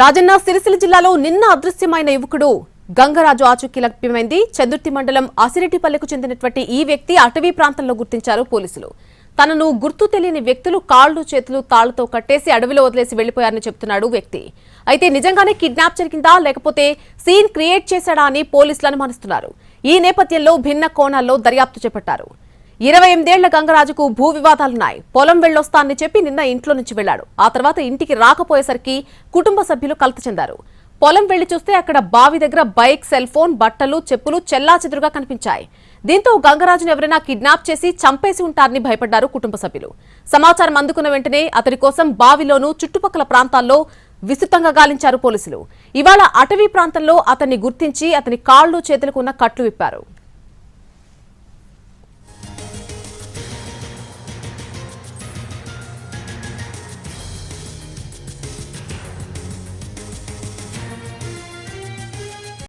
రాజన్న సిరిసిల్ల జిల్లాలో నిన్న అదృశ్యమైన యువకుడు గంగరాజు ఆచూకీ లభ్యమైంది చందుర్తి మండలం అసిరెడ్డిపల్లెకు చెందినటువంటి ఈ వ్యక్తి అటవీ ప్రాంతంలో గుర్తించారు పోలీసులు. తనను గుర్తు తెలియని వ్యక్తులు కాళ్ళు చేతులు తాళ్ళతో కట్టేసి అడవిలో వదిలేసి వెళ్ళిపోయారని చెప్తున్నాడు వ్యక్తి. అయితే నిజంగానే కిడ్నాప్ జరిగిందా లేకపోతే సీన్ క్రియేట్ చేశాడా అని పోలీసులు అనుమానిస్తున్నారు. ఈ నేపథ్యంలో భిన్న కోణాల్లో దర్యాప్తు చేపట్టారు. ఇరవై ఎనిమిదేళ్ళ గంగరాజుకు భూ వివాదాలున్నాయి. పొలం వెళ్ళొస్తానని చెప్పి నిన్న ఇంట్లో నుంచి వెళ్ళాడు ఆ తర్వాత ఇంటికి రాకపోయేసరికి కుటుంబ సభ్యులు కలత చెందారు. పొలం వెళ్ళి చూస్తే అక్కడ బావి దగ్గర బైక్ సెల్ ఫోన్ బట్టలు చెప్పులు చెల్లాచెదురుగా కనిపించాయి. దీంతో గంగరాజును ఎవరైనా కిడ్నాప్ చేసి చంపేసి ఉంటారని భయపడ్డారు కుటుంబ సభ్యులు. సమాచారం అందుకున్న వెంటనే అతడి కోసం బావిలోనూ చుట్టుపక్కల ప్రాంతాల్లో విస్తృతంగా గాలించారు పోలీసులు. ఇవాళ అటవీ ప్రాంతంలో అతన్ని గుర్తించి అతని కాళ్ళు చేతులకు ఉన్న కట్లు విప్పారు.